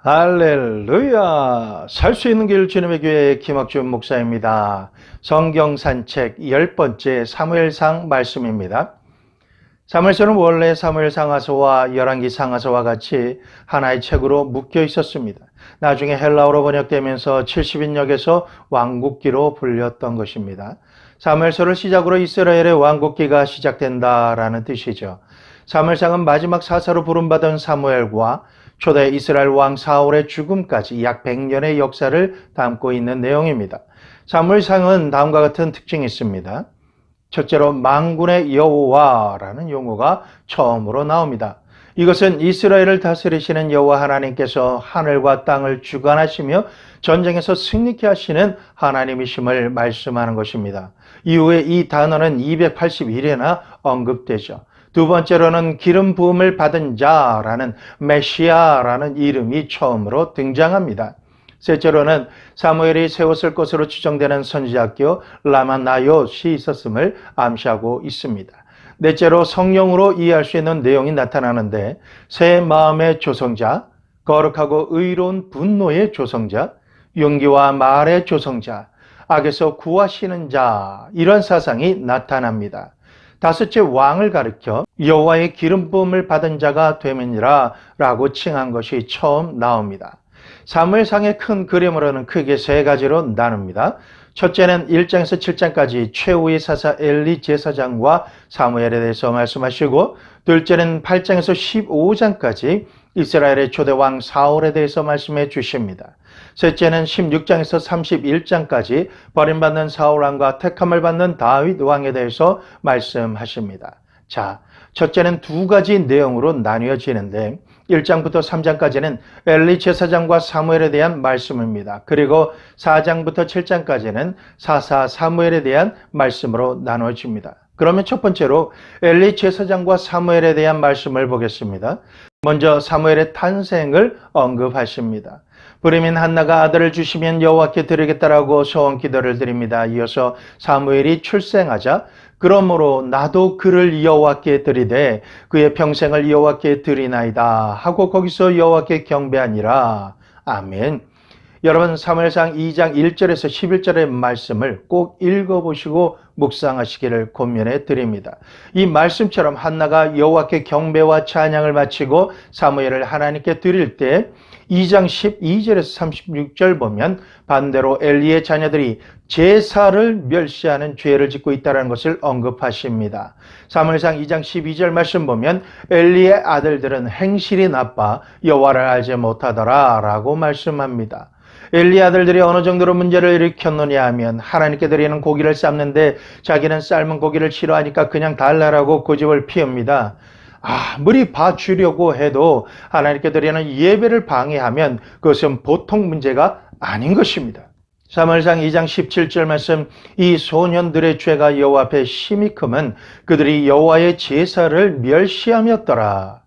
할렐루야! 살 수 있는 길 주님의 교회 김학준 목사입니다. 성경 산책 열 번째 사무엘상 말씀입니다. 사무엘서는 원래 사무엘 상 하서와 열왕기 상 하서와 같이 하나의 책으로 묶여 있었습니다. 나중에 헬라어로 번역되면서 70인역에서 왕국기로 불렸던 것입니다. 사무엘서를 시작으로 이스라엘의 왕국기가 시작된다라는 뜻이죠. 사무엘상은 마지막 사사로 부름받은 사무엘과 초대 이스라엘 왕 사울의 죽음까지 약 100년의 역사를 담고 있는 내용입니다. 사무엘상은 다음과 같은 특징이 있습니다. 첫째로 망군의 여호와라는 용어가 처음으로 나옵니다. 이것은 이스라엘을 다스리시는 여호와 하나님께서 하늘과 땅을 주관하시며 전쟁에서 승리케 하시는 하나님이심을 말씀하는 것입니다. 이후에 이 단어는 281회나 언급되죠. 두 번째로는 기름 부음을 받은 자라는 메시아라는 이름이 처음으로 등장합니다. 셋째로는 사무엘이 세웠을 것으로 추정되는 선지학교 라마나요시 있었음을 암시하고 있습니다. 넷째로 성령으로 이해할 수 있는 내용이 나타나는데 새 마음의 조성자, 거룩하고 의로운 분노의 조성자, 용기와 말의 조성자, 악에서 구하시는 자 이런 사상이 나타납니다. 다섯째 왕을 가리켜 여호와의 기름 부음을 받은 자가 되면이라라고 칭한 것이 처음 나옵니다. 사무엘상의 큰 그림으로는 크게 세 가지로 나눕니다. 첫째는 1장에서 7장까지 최후의 사사 엘리 제사장과 사무엘에 대해서 말씀하시고 둘째는 8장에서 15장까지 이스라엘의 초대 왕 사울에 대해서 말씀해 주십니다. 셋째는 16장에서 31장까지 버림받는 사울 왕과 택함을 받는 다윗 왕에 대해서 말씀하십니다. 자, 첫째는 두 가지 내용으로 나뉘어지는데 1장부터 3장까지는 엘리 제사장과 사무엘에 대한 말씀입니다. 그리고 4장부터 7장까지는 사사 사무엘에 대한 말씀으로 나눠집니다. 그러면 첫 번째로 엘리 제사장과 사무엘에 대한 말씀을 보겠습니다. 먼저 사무엘의 탄생을 언급하십니다. 브리민 한나가 아들을 주시면 여호와께 드리겠다라고 소원 기도를 드립니다. 이어서 사무엘이 출생하자 그러므로 나도 그를 여호와께 드리되 그의 평생을 여호와께 드리나이다 하고 거기서 여호와께 경배하니라. 아멘. 여러분 사무엘상 2장 1절에서 11절의 말씀을 꼭 읽어보시고 묵상하시기를 권면해 드립니다. 이 말씀처럼 한나가 여호와께 경배와 찬양을 마치고 사무엘을 하나님께 드릴 때 2장 12절에서 36절 보면 반대로 엘리의 자녀들이 제사를 멸시하는 죄를 짓고 있다는 것을 언급하십니다. 사무엘상 2장 12절 말씀 보면 엘리의 아들들은 행실이 나빠 여호와를 알지 못하더라라고 말씀합니다. 엘리 아들들이 어느 정도로 문제를 일으켰느냐 하면 하나님께 드리는 고기를 삶는데 자기는 삶은 고기를 싫어하니까 그냥 달라라고 고집을 피웁니다. 아무리 봐주려고 해도 하나님께 드리는 예배를 방해하면 그것은 보통 문제가 아닌 것입니다. 사무엘상 2장 17절 말씀 이 소년들의 죄가 여호와 앞에 심히 크면 그들이 여호와의 제사를 멸시하였더라.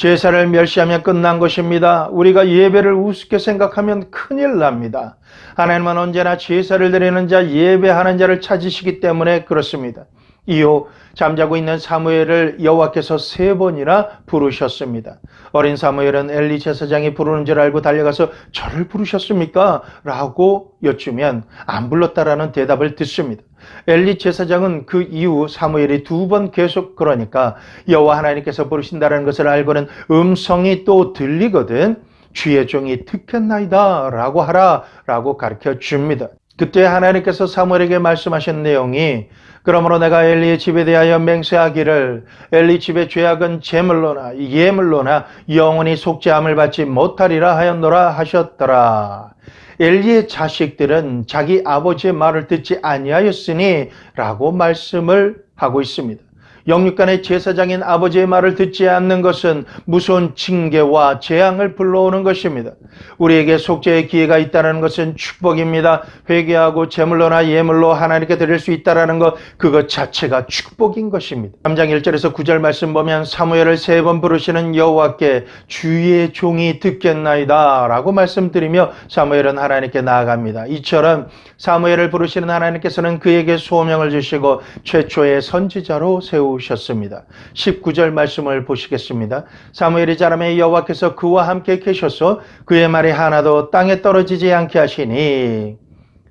제사를 멸시하면 끝난 것입니다. 우리가 예배를 우습게 생각하면 큰일 납니다. 하나님은 언제나 제사를 드리는 자, 예배하는 자를 찾으시기 때문에 그렇습니다. 이후 잠자고 있는 사무엘을 여호와께서 세 번이나 부르셨습니다. 어린 사무엘은 엘리 제사장이 부르는 줄 알고 달려가서 저를 부르셨습니까? 라고 여쭈면 안 불렀다라는 대답을 듣습니다. 엘리 제사장은 그 이후 사무엘이 두 번 계속 그러니까 여호와 하나님께서 부르신다는 것을 알고는 음성이 또 들리거든 주의 종이 듣겠나이다 라고 하라 라고 가르쳐 줍니다. 그때 하나님께서 사무엘에게 말씀하신 내용이 그러므로 내가 엘리의 집에 대하여 맹세하기를 엘리 집의 죄악은 제물로나 예물로나 영원히 속죄함을 받지 못하리라 하였노라 하셨더라. 엘리의 자식들은 자기 아버지의 말을 듣지 아니하였으니 라고 말씀을 하고 있습니다. 영육간의 제사장인 아버지의 말을 듣지 않는 것은 무서운 징계와 재앙을 불러오는 것입니다. 우리에게 속죄의 기회가 있다는 것은 축복입니다. 회개하고 제물로나 예물로 하나님께 드릴 수 있다는 것 그것 자체가 축복인 것입니다. 3장 1절에서 9절 말씀 보면 사무엘을 세 번 부르시는 여호와께 주의 종이 듣겠나이다 라고 말씀드리며 사무엘은 하나님께 나아갑니다. 이처럼 사무엘을 부르시는 하나님께서는 그에게 소명을 주시고 최초의 선지자로 세우 세우셨습니다. 19절 말씀을 보시겠습니다. 사무엘이 자라매 여호와께서 그와 함께 계셔서 그의 말이 하나도 땅에 떨어지지 않게 하시니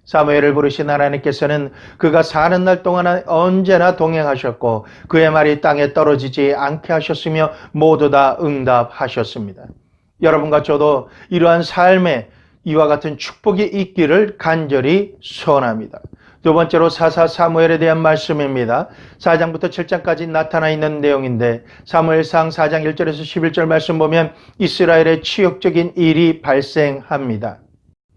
사무엘을 부르신 하나님께서는 그가 사는 날 동안 언제나 동행하셨고 그의 말이 땅에 떨어지지 않게 하셨으며 모두 다 응답하셨습니다. 여러분과 저도 이러한 삶에 이와 같은 축복이 있기를 간절히 소원합니다. 두 번째로 사사 사무엘에 대한 말씀입니다. 4장부터 7장까지 나타나 있는 내용인데 사무엘상 4장 1절에서 11절 말씀 보면 이스라엘의 치욕적인 일이 발생합니다.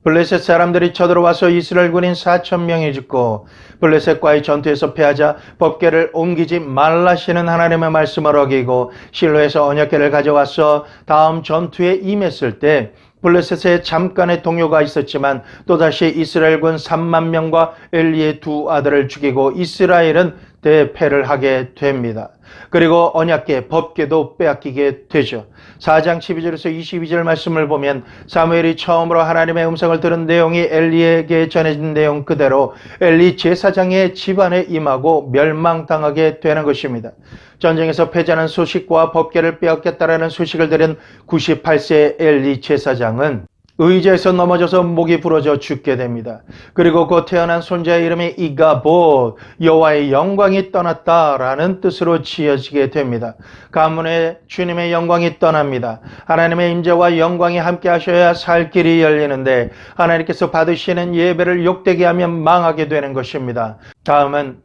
블레셋 사람들이 쳐들어와서 이스라엘 군인 4천 명이 죽고 블레셋과의 전투에서 패하자 법궤를 옮기지 말라시는 하나님의 말씀을 어기고 실로에서 언약궤를 가져와서 다음 전투에 임했을 때 블레셋에 잠깐의 동요가 있었지만 또다시 이스라엘군 3만 명과 엘리의 두 아들을 죽이고 이스라엘은 대패를 하게 됩니다. 그리고 언약계, 법계도 빼앗기게 되죠. 4장 12절에서 22절 말씀을 보면 사무엘이 처음으로 하나님의 음성을 들은 내용이 엘리에게 전해진 내용 그대로 엘리 제사장의 집안에 임하고 멸망당하게 되는 것입니다. 전쟁에서 패자는 소식과 법계를 빼앗겠다라는 소식을 들은 98세 엘리 제사장은 의자에서 넘어져서 목이 부러져 죽게 됩니다. 그리고 곧 태어난 손자의 이름이 이가보 여호와의 영광이 떠났다라는 뜻으로 지어지게 됩니다. 가문에 주님의 영광이 떠납니다. 하나님의 임재와 영광이 함께 하셔야 살 길이 열리는데 하나님께서 받으시는 예배를 욕되게 하면 망하게 되는 것입니다. 다음은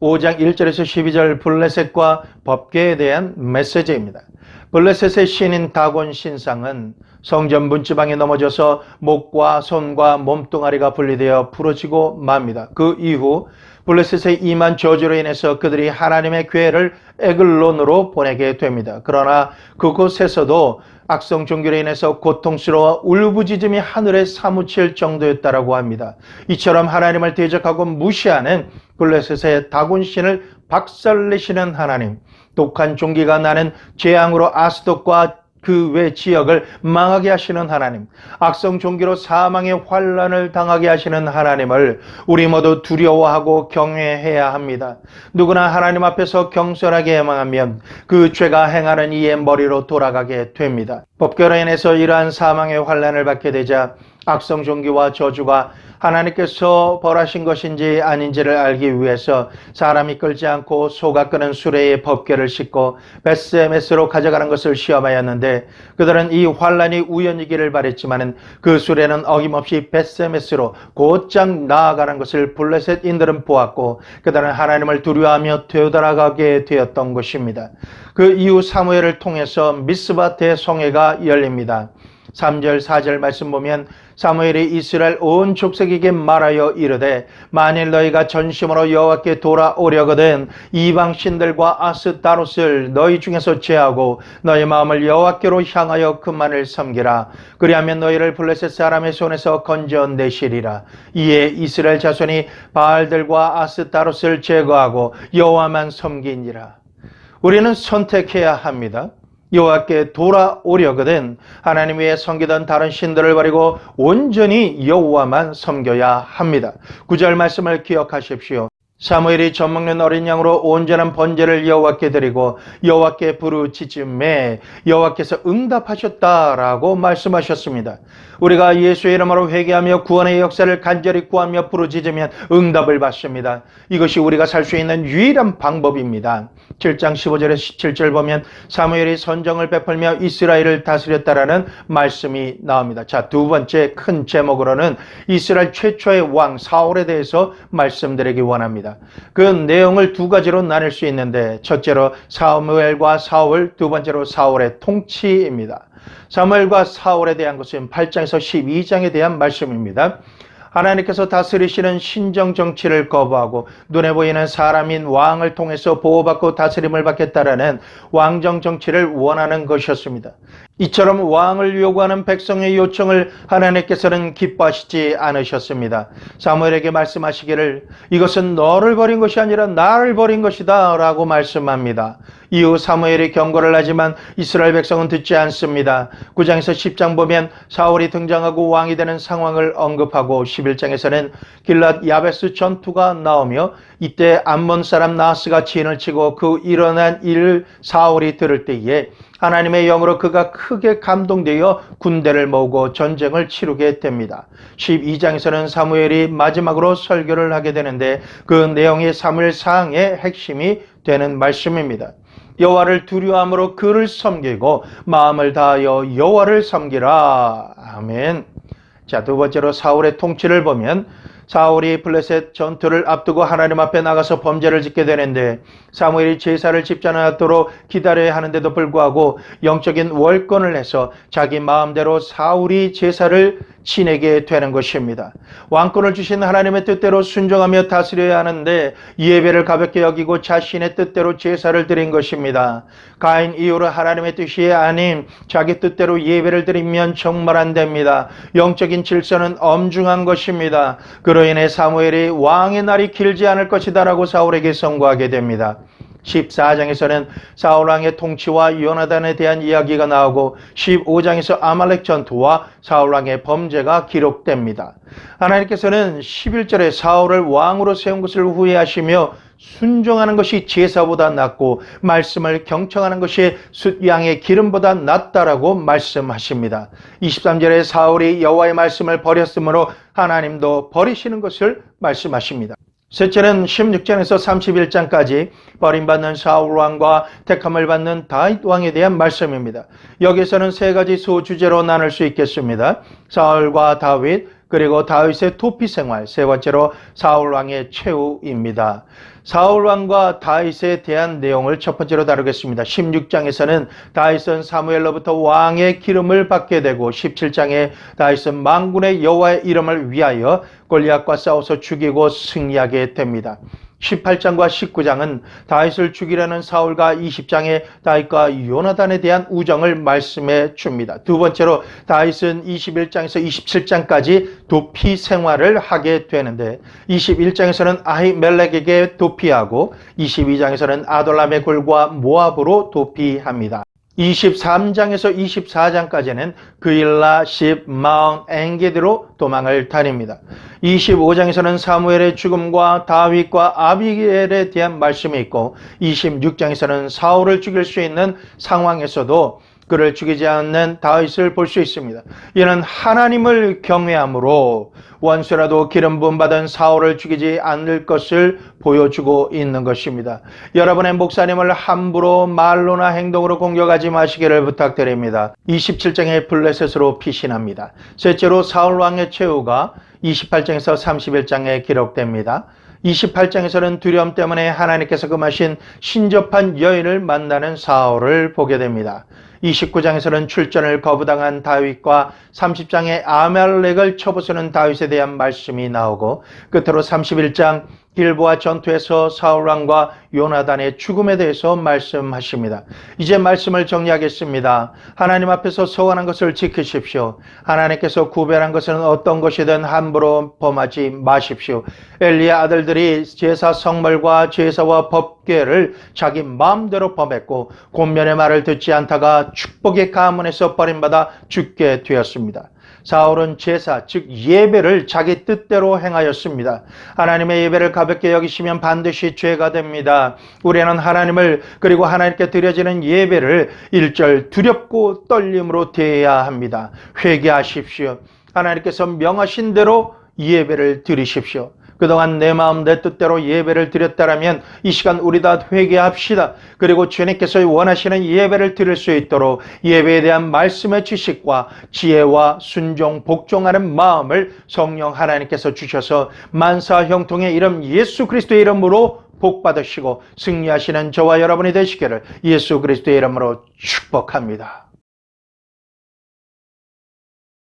5장 1절에서 12절 블레셋과 법계에 대한 메시지입니다. 블레셋의 신인 다곤 신상은 성전 문지방에 넘어져서 목과 손과 몸뚱아리가 분리되어 부러지고 맙니다. 그 이후 블레셋의 임한 저주로 인해서 그들이 하나님의 괴를 에글론으로 보내게 됩니다. 그러나 그곳에서도 악성 종교로 인해서 고통스러워 울부짖음이 하늘에 사무칠 정도였다라고 합니다. 이처럼 하나님을 대적하고 무시하는 블레셋의 다곤신을 박살내시는 하나님, 독한 종기가 나는 재앙으로 아스돗과 그 외 지역을 망하게 하시는 하나님, 악성 종기로 사망의 환란을 당하게 하시는 하나님을 우리 모두 두려워하고 경외해야 합니다. 누구나 하나님 앞에서 경솔하게 해망하면 그 죄가 행하는 이의 머리로 돌아가게 됩니다. 법결로 인해서 이러한 사망의 환란을 받게 되자 악성 종기와 저주가 하나님께서 벌하신 것인지 아닌지를 알기 위해서 사람이 끌지 않고 소가 끄는 수레의 법궤를 싣고 베스메스로 가져가는 것을 시험하였는데 그들은 이 환란이 우연이기를 바랬지만은 그 수레는 어김없이 베스메스로 곧장 나아가는 것을 블레셋인들은 보았고 그들은 하나님을 두려워하며 되돌아가게 되었던 것입니다. 그 이후 사무엘을 통해서 미스바 대성회가 열립니다. 3절 4절 말씀 보면 사무엘이 이스라엘 온 족속에게 말하여 이르되 만일 너희가 전심으로 여호와께 돌아오려거든 이방 신들과 아스타롯을 너희 중에서 제하고 너희 마음을 여호와께로 향하여 그만을 섬기라. 그리하면 너희를 블레셋 사람의 손에서 건져내시리라. 이에 이스라엘 자손이 바알들과 아스타롯을 제거하고 여호와만 섬기니라. 우리는 선택해야 합니다. 여호와께 돌아오려거든 하나님 외에 섬기던 다른 신들을 버리고 온전히 여호와만 섬겨야 합니다. 구절 말씀을 기억하십시오. 사무엘이 젖먹는 어린 양으로 온전한 번제를 여호와께 드리고 여호와께 부르짖음에 여호와께서 응답하셨다라고 말씀하셨습니다. 우리가 예수의 이름으로 회개하며 구원의 역사를 간절히 구하며 부르짖으면 응답을 받습니다. 이것이 우리가 살 수 있는 유일한 방법입니다. 7장 15절에서 17절 보면 사무엘이 선정을 베풀며 이스라엘을 다스렸다라는 말씀이 나옵니다. 자, 두 번째 큰 제목으로는 이스라엘 최초의 왕 사울에 대해서 말씀드리기 원합니다. 그 내용을 두 가지로 나눌 수 있는데 첫째로 사무엘과 사울, 두 번째로 사울의 통치입니다. 사무엘과 사울에 대한 것은 8장에서 12장에 대한 말씀입니다. 하나님께서 다스리시는 신정 정치를 거부하고 눈에 보이는 사람인 왕을 통해서 보호받고 다스림을 받겠다라는 왕정 정치를 원하는 것이었습니다. 이처럼 왕을 요구하는 백성의 요청을 하나님께서는 기뻐하시지 않으셨습니다. 사무엘에게 말씀하시기를 이것은 너를 버린 것이 아니라 나를 버린 것이다 라고 말씀합니다. 이후 사무엘이 경고를 하지만 이스라엘 백성은 듣지 않습니다. 9장에서 10장 보면 사울이 등장하고 왕이 되는 상황을 언급하고 11장에서는 길랏 야베스 전투가 나오며 이때 암몬 사람 나스가 진을 치고 그 일어난 일을 사울이 들을 때에 하나님의 영으로 그가 크게 감동되어 군대를 모으고 전쟁을 치르게 됩니다. 12장에서는 사무엘이 마지막으로 설교를 하게 되는데 그 내용이 사무엘상의 핵심이 되는 말씀입니다. 여호와를 두려함으로 그를 섬기고 마음을 다하여 여호와를 섬기라. 아멘. 자, 두 번째로 사울의 통치를 보면 사울이 블레셋 전투를 앞두고 하나님 앞에 나가서 범죄를 짓게 되는데 사무엘이 제사를 집지 않았도록 기다려야 하는데도 불구하고 영적인 월권을 해서 자기 마음대로 사울이 제사를 지내게 되는 것입니다. 왕권을 주신 하나님의 뜻대로 순종하며 다스려야 하는데 예배를 가볍게 여기고 자신의 뜻대로 제사를 드린 것입니다. 가인 이후로 하나님의 뜻이 아닌 자기 뜻대로 예배를 드리면 정말 안 됩니다. 영적인 질서는 엄중한 것입니다. 그로 인해 사무엘이 왕의 날이 길지 않을 것이다라고 사울에게 선고하게 됩니다. 14장에서는 사울왕의 통치와 요나단에 대한 이야기가 나오고 15장에서 아말렉 전투와 사울왕의 범죄가 기록됩니다. 하나님께서는 11절에 사울을 왕으로 세운 것을 후회하시며 순종하는 것이 제사보다 낫고 말씀을 경청하는 것이 숫양의 기름보다 낫다라고 말씀하십니다. 23절에 사울이 여호와의 말씀을 버렸으므로 하나님도 버리시는 것을 말씀하십니다. 셋째는 16장에서 31장까지 버림받는 사울 왕과 택함을 받는 다윗 왕에 대한 말씀입니다. 여기서는 세 가지 소주제로 나눌 수 있겠습니다. 사울과 다윗, 그리고 다윗의 도피 생활, 세 번째로 사울 왕의 최후입니다. 사울 왕과 다윗에 대한 내용을 첫 번째로 다루겠습니다. 16장에서는 다윗은 사무엘로부터 왕의 기름을 받게 되고 17장에 다윗은 망군의 여호와의 이름을 위하여 골리앗과 싸워서 죽이고 승리하게 됩니다. 18장과 19장은 다윗을 죽이려는 사울과 20장에 다윗과 요나단에 대한 우정을 말씀해 줍니다. 두 번째로 다윗은 21장에서 27장까지 도피 생활을 하게 되는데 21장에서는 아히멜렉에게 도피하고 22장에서는 아돌람의 굴과 모압으로 도피합니다. 23장에서 24장까지는 그일라, 십, 마운, 엥게드로 도망을 다닙니다. 25장에서는 사무엘의 죽음과 다윗과 아비게엘에 대한 말씀이 있고 26장에서는 사울을 죽일 수 있는 상황에서도 그를 죽이지 않는 다윗을 볼 수 있습니다. 이는 하나님을 경외함으로 원수라도 기름 부음 받은 사울을 죽이지 않을 것을 보여주고 있는 것입니다. 여러분의 목사님을 함부로 말로나 행동으로 공격하지 마시기를 부탁드립니다. 27장의 블레셋으로 피신합니다. 셋째로 사울 왕의 최후가 28장에서 31장에 기록됩니다. 28장에서는 두려움 때문에 하나님께서 금하신 신접한 여인을 만나는 사울을 보게 됩니다. 29장에서는 출전을 거부당한 다윗과 30장에 아멜렉을 쳐부수는 다윗에 대한 말씀이 나오고 끝으로 31장 길보아 전투에서 사울왕과 요나단의 죽음에 대해서 말씀하십니다. 이제 말씀을 정리하겠습니다. 하나님 앞에서 서원한 것을 지키십시오. 하나님께서 구별한 것은 어떤 것이든 함부로 범하지 마십시오. 엘리의 아들들이 제사 성물과 제사와 법궤를 자기 마음대로 범했고 곤면의 말을 듣지 않다가 축복의 가문에서 버림받아 죽게 되었습니다. 사울은 제사, 즉 예배를 자기 뜻대로 행하였습니다. 하나님의 예배를 가볍게 여기시면 반드시 죄가 됩니다. 우리는 하나님을 그리고 하나님께 드려지는 예배를 일절 두렵고 떨림으로 대해야 합니다. 회개하십시오. 하나님께서 명하신 대로 예배를 드리십시오. 그동안 내 마음 내 뜻대로 예배를 드렸다라면 이 시간 우리 다 회개합시다. 그리고 주님께서 원하시는 예배를 드릴 수 있도록 예배에 대한 말씀의 지식과 지혜와 순종, 복종하는 마음을 성령 하나님께서 주셔서 만사 형통의 이름 예수 그리스도의 이름으로 복 받으시고 승리하시는 저와 여러분이 되시기를 예수 그리스도의 이름으로 축복합니다.